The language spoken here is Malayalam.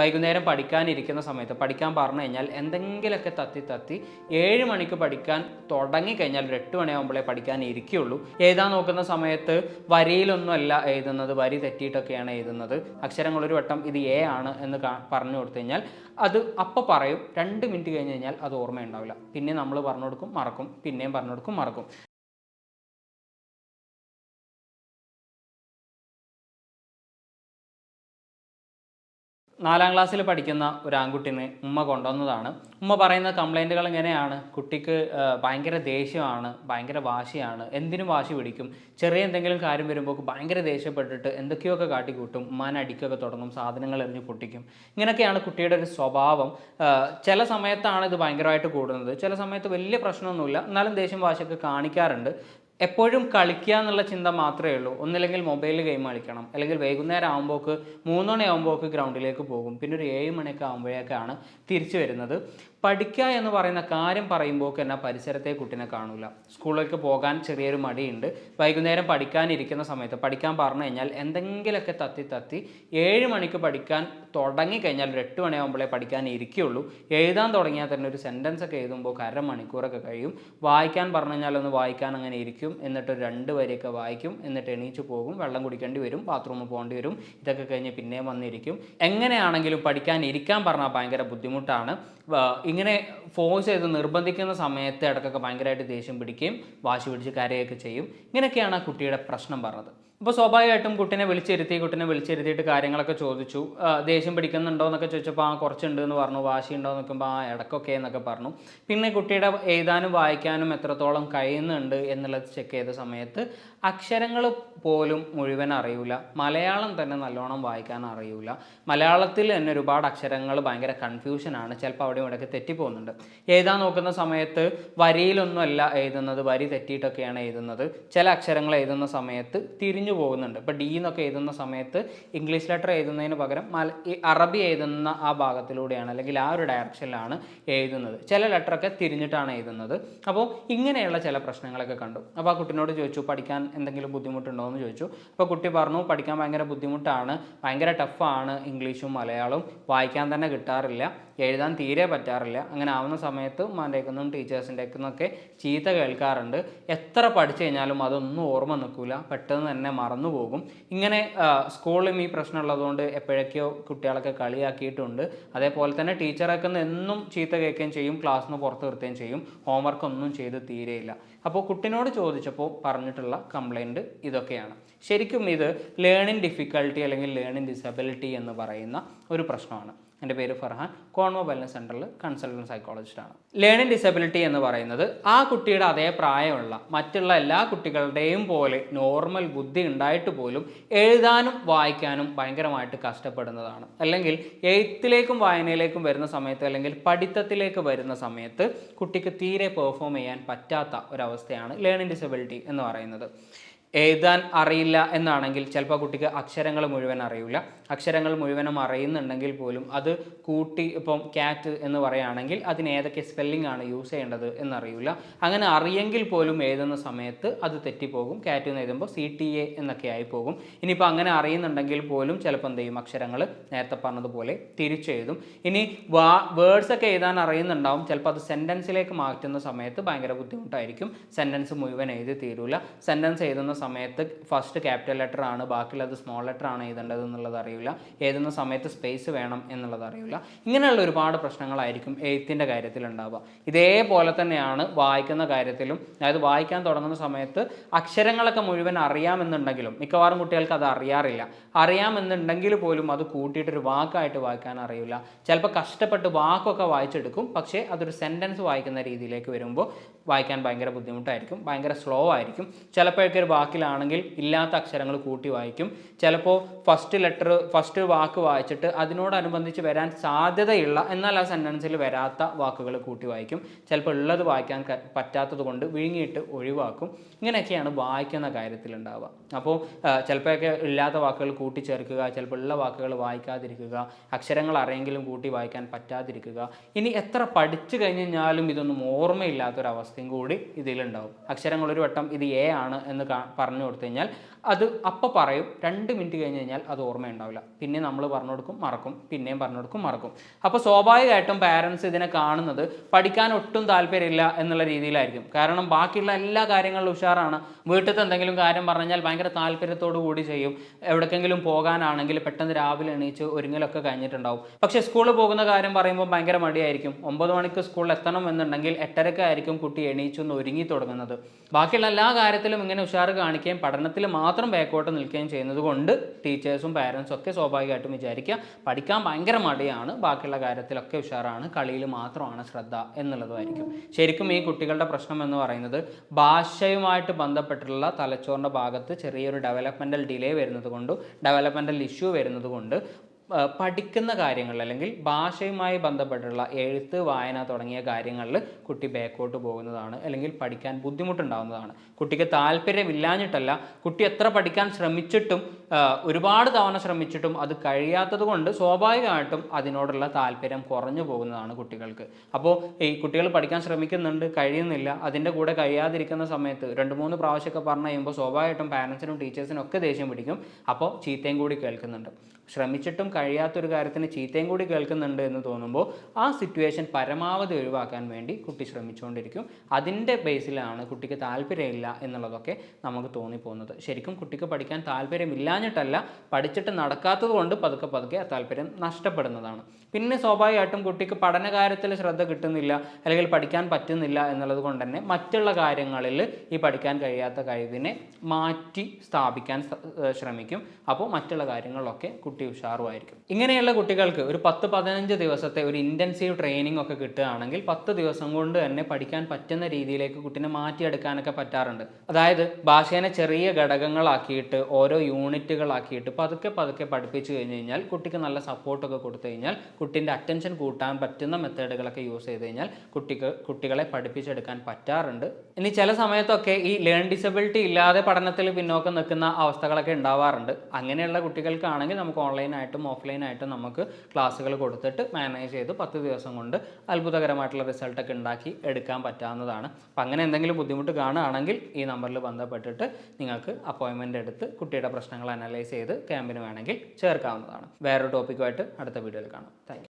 വൈകുന്നേരം പഠിക്കാനിരിക്കുന്ന സമയത്ത് പഠിക്കാൻ പറഞ്ഞു കഴിഞ്ഞാൽ എന്തെങ്കിലുമൊക്കെ തത്തി തത്തി ഏഴ് മണിക്ക് പഠിക്കാൻ തുടങ്ങി കഴിഞ്ഞാൽ ഒരു എട്ട് മണിയാകുമ്പോഴേ പഠിക്കാൻ ഇരിക്കുകയുള്ളൂ എഴുതാൻ നോക്കുന്ന സമയത്ത് വരിയിലൊന്നുമല്ല എഴുതുന്നത് വരി തെറ്റിയിട്ടൊക്കെയാണ് എഴുതുന്നത്. അക്ഷരങ്ങൾ ഒരു വട്ടം ഇത് എ ആണ് എന്ന് പറഞ്ഞു കൊടുത്തു കഴിഞ്ഞാൽ അത് അപ്പോൾ പറയും. രണ്ട് മിനിറ്റ് കഴിഞ്ഞ് കഴിഞ്ഞാൽ അത് ഓർമ്മയുണ്ടാവില്ല. പിന്നെ നമ്മൾ പറഞ്ഞു കൊടുക്കും മറക്കും. പിന്നെയും പറഞ്ഞു കൊടുക്കും മറക്കും. നാലാം ക്ലാസ്സിൽ പഠിക്കുന്ന ഒരു ആൺകുട്ടിനെ ഉമ്മ കൊണ്ടുവന്നതാണ്. ഉമ്മ പറയുന്ന കംപ്ലൈന്റുകൾ എങ്ങനെയാണ്? കുട്ടിക്ക് ഭയങ്കര ദേഷ്യമാണ് ഭയങ്കര വാശിയാണ് എന്തിനും വാശി പിടിക്കും. ചെറിയ എന്തെങ്കിലും കാര്യം വരുമ്പോൾ ഭയങ്കര ദേഷ്യപ്പെട്ടിട്ട് എന്തൊക്കെയൊക്കെ കാട്ടിക്കൂട്ടും? ഉമ്മാനെ അടിക്കൊക്കെ തുടങ്ങും സാധനങ്ങൾ എറിഞ്ഞ് പൊട്ടിക്കും. ഇങ്ങനെയൊക്കെയാണ് കുട്ടിയുടെ ഒരു സ്വഭാവം. ചില സമയത്താണ് ഇത് ഭയങ്കരമായിട്ട് കൂടുന്നത്. ചില സമയത്ത് വലിയ പ്രശ്നമൊന്നുമില്ല. എന്നാലും ദേഷ്യം വാശിയൊക്കെ കാണിക്കാറുണ്ട്. എപ്പോഴും കളിക്കുക എന്നുള്ള ചിന്ത മാത്രമേ ഉള്ളൂ. ഒന്നില്ലെങ്കിൽ മൊബൈൽ ഗെയിം കളിക്കണം. അല്ലെങ്കിൽ വൈകുന്നേരം ആകുമ്പോൾക്ക് മൂന്ന് മണിയാകുമ്പോൾക്ക് ഗ്രൗണ്ടിലേക്ക് പോകും. പിന്നെ ഒരു ഏഴ് മണിയൊക്കെ ആകുമ്പോഴേക്കാണ് തിരിച്ചു വരുന്നത്. പഠിക്കുക എന്ന് പറയുന്ന കാര്യം പറയുമ്പോൾ തന്നെ പരിസരത്തെ കുട്ടിനെ കാണൂല. സ്കൂളിലേക്ക് പോകാൻ ചെറിയൊരു മടിയുണ്ട്. വൈകുന്നേരം പഠിക്കാനിരിക്കുന്ന സമയത്ത് പഠിക്കാൻ പറഞ്ഞു കഴിഞ്ഞാൽ എന്തെങ്കിലുമൊക്കെ തത്തി തത്തി ഏഴ് മണിക്ക് പഠിക്കാൻ തുടങ്ങി കഴിഞ്ഞാൽ ഒരു എട്ട് മണിയാകുമ്പോഴേ പഠിക്കാൻ ഇരിക്കുകയുള്ളൂ. എഴുതാൻ തുടങ്ങിയാൽ തന്നെ ഒരു സെന്റൻസ് ഒക്കെ എഴുതുമ്പോൾ അര മണിക്കൂറൊക്കെ കഴിയും. വായിക്കാൻ പറഞ്ഞു കഴിഞ്ഞാൽ ഒന്ന് വായിക്കാൻ അങ്ങനെ ഇരിക്കും. എന്നിട്ട് രണ്ട് വരെയൊക്കെ വായിക്കും. എന്നിട്ട് എണീച്ചു പോകും. വെള്ളം കുടിക്കേണ്ടി വരും. ബാത്റൂമിൽ പോകേണ്ടി വരും. ഇതൊക്കെ കഴിഞ്ഞ് പിന്നെയും വന്നിരിക്കും. എങ്ങനെയാണെങ്കിലും പഠിക്കാൻ ഇരിക്കാൻ പറഞ്ഞാൽ ഭയങ്കര ബുദ്ധിമുട്ടാണ്. ഇങ്ങനെ ഫോഴ്സ് ചെയ്ത് നിർബന്ധിക്കുന്ന സമയത്ത് ഇടയ്ക്കൊക്കെ ഭയങ്കരമായിട്ട് ദേഷ്യം പിടിക്കുകയും വാശി പിടിച്ച് കരയൊക്കെ ചെയ്യും. ഇങ്ങനെയൊക്കെയാണ് ആ കുട്ടിയുടെ പ്രശ്നം പറഞ്ഞത്. അപ്പോൾ സ്വാഭാവികമായിട്ടും കുട്ടിനെ വിളിച്ചിരുത്തി കുട്ടിനെ വിളിച്ചിരുത്തിയിട്ട് കാര്യങ്ങളൊക്കെ ചോദിച്ചു. ദേഷ്യം പിടിക്കുന്നുണ്ടോ എന്നൊക്കെ ചോദിച്ചപ്പോൾ ആ കുറച്ചുണ്ട് എന്ന് പറഞ്ഞു. വാശി ഉണ്ടോ എന്ന് നോക്കുമ്പോൾ ആ ഇടക്കൊക്കെ എന്നൊക്കെ പറഞ്ഞു. പിന്നെ കുട്ടിയുടെ എഴുതാനും വായിക്കാനും എത്രത്തോളം കഴിയുന്നുണ്ട് എന്നുള്ളത് ചെക്ക് ചെയ്ത സമയത്ത് അക്ഷരങ്ങൾ പോലും മുഴുവൻ അറിയില്ല മലയാളം തന്നെ നല്ലോണം വായിക്കാൻ അറിയില്ല മലയാളത്തിൽ തന്നെ ഒരുപാട് അക്ഷരങ്ങൾ ഭയങ്കര കൺഫ്യൂഷനാണ് ചിലപ്പോൾ അവിടെ ഇവിടെയൊക്കെ തെറ്റിപ്പോകുന്നുണ്ട്. എഴുതാൻ നോക്കുന്ന സമയത്ത് വരിയിലൊന്നുമല്ല എഴുതുന്നത്. വരി തെറ്റിയിട്ടൊക്കെയാണ് എഴുതുന്നത്. ചില അക്ഷരങ്ങൾ എഴുതുന്ന സമയത്ത് തിരിഞ്ഞു പോകുന്നുണ്ട്. ഇപ്പോൾ ഡി എന്നൊക്കെ എഴുതുന്ന സമയത്ത് ഇംഗ്ലീഷ് ലെറ്റർ എഴുതുന്നതിന് പകരം മല അറബി എഴുതുന്ന ആ ഭാഗത്തിലൂടെയാണ് അല്ലെങ്കിൽ ആ ഒരു ഡയറക്ഷനിലാണ് എഴുതുന്നത്. ചില ലെറ്ററൊക്കെ തിരിഞ്ഞിട്ടാണ് എഴുതുന്നത്. അപ്പോൾ ഇങ്ങനെയുള്ള ചില പ്രശ്നങ്ങളൊക്കെ കണ്ടു. അപ്പോൾ ആ കുട്ടിനോട് ചോദിച്ചു പഠിക്കാൻ എന്തെങ്കിലും ബുദ്ധിമുട്ടുണ്ടോ? എന്ന് ചോദിച്ചു. അപ്പോൾ കുട്ടി പറഞ്ഞു പഠിക്കാൻ ഭയങ്കര ബുദ്ധിമുട്ടാണ്. ഭയങ്കര ടഫാണ് ഇംഗ്ലീഷും മലയാളവും. വായിക്കാൻ തന്നെ കിട്ടാറില്ല. എഴുതാൻ തീരെ പറ്റാറില്ല. അങ്ങനെ ആവുന്ന സമയത്ത് ഉമ്മാന്റെക്കുന്നും ടീച്ചേഴ്സിന്റെ നിന്നൊക്കെ ചീത്ത കേൾക്കാറുണ്ട്. എത്ര പഠിച്ചു കഴിഞ്ഞാലും അതൊന്നും ഓർമ്മ നിൽക്കില്ല പെട്ടെന്ന് തന്നെ മറന്നു പോകും ഇങ്ങനെ സ്കൂളിലും ഈ പ്രശ്നമുള്ളതുകൊണ്ട് എപ്പോഴൊക്കെയോ കുട്ടികളൊക്കെ കളിയാക്കിയിട്ടുണ്ട്. അതേപോലെ തന്നെ ടീച്ചറൊക്കെ എന്നും ചീത്ത കേൾക്കുകയും ചെയ്യും. ക്ലാസ്സിൽ നിന്ന് പുറത്ത് നിർത്തുകയും ചെയ്യും. ഹോംവർക്ക് ഒന്നും ചെയ്ത് തീരെയില്ല അപ്പോൾ കുട്ടിനോട് ചോദിച്ചപ്പോൾ പറഞ്ഞിട്ടുള്ള കംപ്ലൈന്റ് ഇതൊക്കെയാണ്. ശരിക്കും ഇത് ലേണിംഗ് ഡിഫിക്കൽട്ടി അല്ലെങ്കിൽ ലേണിംഗ് ഡിസബിലിറ്റി എന്ന് പറയുന്ന ഒരു പ്രശ്നമാണ്. എന്റെ പേര് ഫർഹാൻ. കോൺവോ വെൽനസ് സെന്ററിൽ കൺസൾട്ടന്റ് സൈക്കോളജിസ്റ്റാണ് ലേണിംഗ് ഡിസബിലിറ്റി എന്ന് പറയുന്നത് ആ കുട്ടിയുടെ അതേ പ്രായമുള്ള മറ്റുള്ള എല്ലാ കുട്ടികളുടെയും പോലെ നോർമൽ ബുദ്ധി ഉണ്ടായിട്ട് പോലും എഴുതാനും വായിക്കാനും ഭയങ്കരമായിട്ട് കഷ്ടപ്പെടുന്നതാണ്. അല്ലെങ്കിൽ എഴുത്തിലേക്കും വായനയിലേക്കും വരുന്ന സമയത്ത് അല്ലെങ്കിൽ പഠിത്തത്തിലേക്ക് വരുന്ന സമയത്ത് കുട്ടിക്ക് തീരെ പെർഫോം ചെയ്യാൻ പറ്റാത്ത ഒരവസ്ഥയാണ് ലേണിംഗ് ഡിസബിലിറ്റി എന്ന് പറയുന്നത്. എഴുതാൻ അറിയില്ല എന്നാണെങ്കിൽ ചിലപ്പോൾ കുട്ടിക്ക് അക്ഷരങ്ങൾ മുഴുവൻ അറിയില്ല. അക്ഷരങ്ങൾ മുഴുവനും അറിയുന്നുണ്ടെങ്കിൽ പോലും അത് കൂട്ടി ഇപ്പം ക്യാറ്റ് എന്ന് പറയുകയാണെങ്കിൽ അതിന് ഏതൊക്കെ സ്പെല്ലിംഗ് ആണ് യൂസ് ചെയ്യേണ്ടത് എന്നറിയില്ല. അങ്ങനെ അറിയെങ്കിൽ പോലും എഴുതുന്ന സമയത്ത് അത് തെറ്റിപ്പോകും. ക്യാറ്റ് എന്ന് എഴുതുമ്പോൾ സി ടി എ എന്നൊക്കെ ആയി പോകും ഇനിയിപ്പോൾ അങ്ങനെ അറിയുന്നുണ്ടെങ്കിൽ പോലും ചിലപ്പോൾ എന്ത് ചെയ്യും? അക്ഷരങ്ങൾ നേരത്തെ പറഞ്ഞതുപോലെ തിരിച്ചെഴുതും. ഇനി വാ വേർഡ്സ് ഒക്കെ എഴുതാൻ അറിയുന്നുണ്ടാവും. ചിലപ്പോൾ അത് സെന്റൻസിലേക്ക് മാറ്റുന്ന സമയത്ത് ഭയങ്കര ബുദ്ധിമുട്ടായിരിക്കും. സെന്റൻസ് മുഴുവൻ എഴുതി തീരൂല. സെന്റൻസ് എഴുതുന്ന സമയത്ത് ഫസ്റ്റ് ക്യാപിറ്റൽ ലെറ്റർ ആണ് ബാക്കിയുള്ളത് സ്മോൾ ലെറ്റർ ആണ് എഴുതേണ്ടത് എന്നുള്ളത് അറിയില്ല. എഴുതുന്ന സമയത്ത് സ്പേസ് വേണം എന്നുള്ളത് അറിയില്ല. ഇങ്ങനെയുള്ള ഒരുപാട് പ്രശ്നങ്ങളായിരിക്കും എഴുത്തിന്റെ കാര്യത്തിൽ ഉണ്ടാവുക. ഇതേപോലെ തന്നെയാണ് വായിക്കുന്ന കാര്യത്തിലും. അതായത് വായിക്കാൻ തുടങ്ങുന്ന സമയത്ത് അക്ഷരങ്ങളൊക്കെ മുഴുവൻ അറിയാമെന്നുണ്ടെങ്കിലും മിക്കവാറും കുട്ടികൾക്ക് അത് അറിയാറില്ല. അറിയാമെന്നുണ്ടെങ്കിൽ പോലും അത് കൂട്ടിയിട്ട് ഒരു വാക്കായിട്ട് വായിക്കാൻ അറിയില്ല. ചിലപ്പോൾ കഷ്ടപ്പെട്ട് വാക്കൊക്കെ വായിച്ചെടുക്കും. പക്ഷേ അതൊരു സെന്റൻസ് വായിക്കുന്ന രീതിയിലേക്ക് വരുമ്പോൾ വായിക്കാൻ ഭയങ്കര ബുദ്ധിമുട്ടായിരിക്കും. ഭയങ്കര സ്ലോ ആയിരിക്കും. ചിലപ്പോഴൊക്കെ ഒരു വാക്കിലാണെങ്കിൽ ഇല്ലാത്ത അക്ഷരങ്ങൾ കൂട്ടി വായിക്കും. ചിലപ്പോൾ ഫസ്റ്റ് ലെറ്റർ ഫസ്റ്റ് വാക്ക് വായിച്ചിട്ട് അതിനോടനുബന്ധിച്ച് വരാൻ സാധ്യതയുള്ള എന്നാൽ ആ സെന്റൻസിൽ വരാത്ത വാക്കുകൾ കൂട്ടി വായിക്കും. ചിലപ്പോൾ ഉള്ളത് വായിക്കാൻ പറ്റാത്തത് കൊണ്ട് വിഴുങ്ങിയിട്ട് ഒഴിവാക്കും. ഇങ്ങനെയൊക്കെയാണ് വായിക്കുന്ന കാര്യത്തിൽ ഉണ്ടാവുക. അപ്പോൾ ചിലപ്പോഴൊക്കെ ഇല്ലാത്ത വാക്കുകൾ കൂട്ടിച്ചേർക്കുക ചിലപ്പോൾ ഉള്ള വാക്കുകൾ വായിക്കാതിരിക്കുക അക്ഷരങ്ങൾ അറിയെങ്കിലും കൂട്ടി വായിക്കാൻ പറ്റാതിരിക്കുക. ഇനി എത്ര പഠിച്ചു കഴിഞ്ഞ് കഴിഞ്ഞാലും ഇതൊന്നും ഓർമ്മയില്ലാത്തൊരവസ്ഥയും കൂടി ഇതിലുണ്ടാവും. അക്ഷരങ്ങൾ ഒരു വട്ടം ഇത് എ ആണ് എന്ന് പറഞ്ഞു കൊടുത്തു കഴിഞ്ഞാൽ അത് അപ്പോൾ പറയും. രണ്ട് മിനിറ്റ് കഴിഞ്ഞ് കഴിഞ്ഞാൽ അത് ഓർമ്മയുണ്ടാവില്ല. പിന്നെ നമ്മൾ പറഞ്ഞു കൊടുക്കും മറക്കും. പിന്നെയും പറഞ്ഞു കൊടുക്കും മറക്കും. അപ്പോൾ സ്വാഭാവികമായിട്ടും പാരൻസ് ഇതിനെ കാണുന്നത് പഠിക്കാൻ ഒട്ടും താല്പര്യമില്ല എന്നുള്ള രീതിയിലായിരിക്കും. കാരണം ബാക്കിയുള്ള എല്ലാ കാര്യങ്ങളിലും ഉഷാറാണ്. വീട്ടിലത്തെ എന്തെങ്കിലും കാര്യം പറഞ്ഞാൽ ഭയങ്കര താല്പര്യത്തോടു കൂടി ചെയ്യും. എവിടേക്കെങ്കിലും പോകാനാണെങ്കിൽ പെട്ടെന്ന് രാവിലെ എണീച്ച് ഒരുങ്ങലൊക്കെ കഴിഞ്ഞിട്ടുണ്ടാവും. പക്ഷേ സ്കൂളിൽ പോകുന്ന കാര്യം പറയുമ്പോൾ ഭയങ്കര മടിയായിരിക്കും. ഒമ്പത് മണിക്ക് സ്കൂളിൽ എത്തണം എന്നുണ്ടെങ്കിൽ എട്ടരക്കായിരിക്കും കുട്ടി എണീച്ചൊന്ന് ഒരുങ്ങി തുടങ്ങുന്നത്. ബാക്കിയുള്ള എല്ലാ കാര്യത്തിലും ഇങ്ങനെ ഉഷാറ് കാണിക്കുകയും പഠനത്തിൽ മാത്രം ബാക്കോട്ട് നിൽക്കുകയും ചെയ്യുന്നത് കൊണ്ട് ടീച്ചേഴ്സും പാരൻസും ഒക്കെ സ്വാഭാവികമായിട്ടും വിചാരിക്കുക പഠിക്കാൻ ഭയങ്കര മടിയാണ്. ബാക്കിയുള്ള കാര്യത്തിലൊക്കെ ഉഷാറാണ്. കളിയിൽ മാത്രമാണ് ശ്രദ്ധ എന്നുള്ളതുമായിരിക്കും ശരിക്കും ഈ കുട്ടികളുടെ പ്രശ്നം എന്ന് പറയുന്നത് ഭാഷയുമായിട്ട് ബന്ധപ്പെട്ടുള്ള തലച്ചോറിന്റെ ഭാഗത്ത് ചെറിയൊരു ഡെവലപ്മെന്റൽ ഡിലേ വരുന്നത് കൊണ്ടും ഡെവലപ്മെന്റൽ ഇഷ്യൂ വരുന്നത് കൊണ്ട് പഠിക്കുന്ന കാര്യങ്ങൾ അല്ലെങ്കിൽ ഭാഷയുമായി ബന്ധപ്പെട്ടുള്ള എഴുത്ത് വായന തുടങ്ങിയ കാര്യങ്ങളിൽ കുട്ടി ബാക്കോട്ട് പോകുന്നതാണ് അല്ലെങ്കിൽ പഠിക്കാൻ ബുദ്ധിമുട്ടുണ്ടാകുന്നതാണ് കുട്ടിക്ക് താല്പര്യമില്ലാഞ്ഞിട്ടല്ല കുട്ടി എത്ര പഠിക്കാൻ ശ്രമിച്ചിട്ടും ഒരുപാട് തവണ ശ്രമിച്ചിട്ടും അത് കഴിയാത്തത് കൊണ്ട് സ്വാഭാവികമായിട്ടും അതിനോടുള്ള താല്പര്യം കുറഞ്ഞു പോകുന്നതാണ് കുട്ടികൾക്ക്. അപ്പോൾ ഈ കുട്ടികൾ പഠിക്കാൻ ശ്രമിക്കുന്നുണ്ട് കഴിയുന്നില്ല അതിന്റെ കൂടെ കഴിയാതിരിക്കുന്ന സമയത്ത് രണ്ട് മൂന്ന് പ്രാവശ്യമൊക്കെ പറഞ്ഞു കഴിയുമ്പോൾ സ്വാഭാവികമായിട്ടും പാരൻസിനും ടീച്ചേഴ്സിനും ഒക്കെ ദേഷ്യം പിടിക്കും. അപ്പോൾ ചീത്തയും കൂടി കേൾക്കുന്നുണ്ട്. ശ്രമിച്ചിട്ടും കഴിയാത്തൊരു കാര്യത്തിന് ചീത്തയും കൂടി കേൾക്കുന്നുണ്ട് എന്ന് തോന്നുമ്പോൾ ആ സിറ്റുവേഷൻ പരമാവധി ഒഴിവാക്കാൻ വേണ്ടി കുട്ടി ശ്രമിച്ചുകൊണ്ടിരിക്കും. അതിന്റെ ബേസിലാണ് കുട്ടിക്ക് താല്പര്യമില്ല എന്നുള്ളതൊക്കെ നമുക്ക് തോന്നിപ്പോകുന്നത്. ശരിക്കും കുട്ടിക്ക് പഠിക്കാൻ താല്പര്യമില്ലാഞ്ഞിട്ടല്ല പഠിച്ചിട്ട് നടക്കാത്തത് കൊണ്ട് പതുക്കെ പതുക്കെ ആ താല്പര്യം നഷ്ടപ്പെടുന്നതാണ്. പിന്നെ സ്വാഭാവികമായിട്ടും കുട്ടിക്ക് പഠനകാര്യത്തിൽ ശ്രദ്ധ കിട്ടുന്നില്ല അല്ലെങ്കിൽ പഠിക്കാൻ പറ്റുന്നില്ല എന്നുള്ളത് കൊണ്ട് തന്നെ മറ്റുള്ള കാര്യങ്ങളിൽ ഈ പഠിക്കാൻ കഴിയാത്ത കഴിവിനെ മാറ്റി സ്ഥാപിക്കാൻ ശ്രമിക്കും. അപ്പോൾ മറ്റുള്ള കാര്യങ്ങളിലൊക്കെ കുട്ടി ഉഷാറുമായിരിക്കും. ഇങ്ങനെയുള്ള കുട്ടികൾക്ക് ഒരു പത്ത് പതിനഞ്ച് ദിവസത്തെ ഒരു ഇന്റൻസീവ് ട്രെയിനിങ് ഒക്കെ കിട്ടുകയാണെങ്കിൽ പത്ത് ദിവസം കൊണ്ട് തന്നെ പഠിക്കാൻ പറ്റുന്ന രീതിയിലേക്ക് കുട്ടീനെ മാറ്റിയെടുക്കാനൊക്കെ പറ്റാറുണ്ട്. അതായത് ഭാഷേനെ ചെറിയ ഘടകങ്ങളാക്കിയിട്ട് ഓരോ യൂണിറ്റുകളാക്കിയിട്ട് പതുക്കെ പതുക്കെ പഠിപ്പിച്ചു കഴിഞ്ഞ് കഴിഞ്ഞാൽ കുട്ടിക്ക് നല്ല സപ്പോർട്ടൊക്കെ കൊടുത്തു കഴിഞ്ഞാൽ കുട്ടീന്റെ അറ്റൻഷൻ കൂട്ടാൻ പറ്റുന്ന മെത്തേഡുകളൊക്കെ യൂസ് ചെയ്ത് കഴിഞ്ഞാൽ കുട്ടിക്ക് കുട്ടികളെ പഠിപ്പിച്ചെടുക്കാൻ പറ്റാറുണ്ട്. ഇനി ചില സമയത്തൊക്കെ ഈ ലേൺ ഡിസബിലിറ്റി ഇല്ലാതെ പഠനത്തിൽ പിന്നോക്കം നിൽക്കുന്ന അവസ്ഥകളൊക്കെ ഉണ്ടാവാറുണ്ട്. അങ്ങനെയുള്ള കുട്ടികൾക്കാണെങ്കിൽ നമുക്ക് ഓൺലൈനായിട്ടും ഓഫ്ലൈനായിട്ടും നമുക്ക് ക്ലാസ്സുകൾ കൊടുത്തിട്ട് മാനേജ് ചെയ്ത് പത്ത് ദിവസം കൊണ്ട് അത്ഭുതകരമായിട്ടുള്ള റിസൾട്ടൊക്കെ ഉണ്ടാക്കി എടുക്കാൻ പറ്റാവുന്നതാണ്. അപ്പം അങ്ങനെ എന്തെങ്കിലും ബുദ്ധിമുട്ട് കാണുകയാണെങ്കിൽ ഈ നമ്പറിൽ ബന്ധപ്പെട്ടിട്ട് നിങ്ങൾക്ക് അപ്പോയിൻമെന്റ് എടുത്ത് കുട്ടിയുടെ പ്രശ്നങ്ങൾ അനലൈസ് ചെയ്ത് ക്യാമ്പിന് വേണമെങ്കിൽ ചേർക്കാവുന്നതാണ്. വേറൊരു ടോപ്പിക്കുമായിട്ട് അടുത്ത വീഡിയോയിൽ കാണാം. താങ്ക്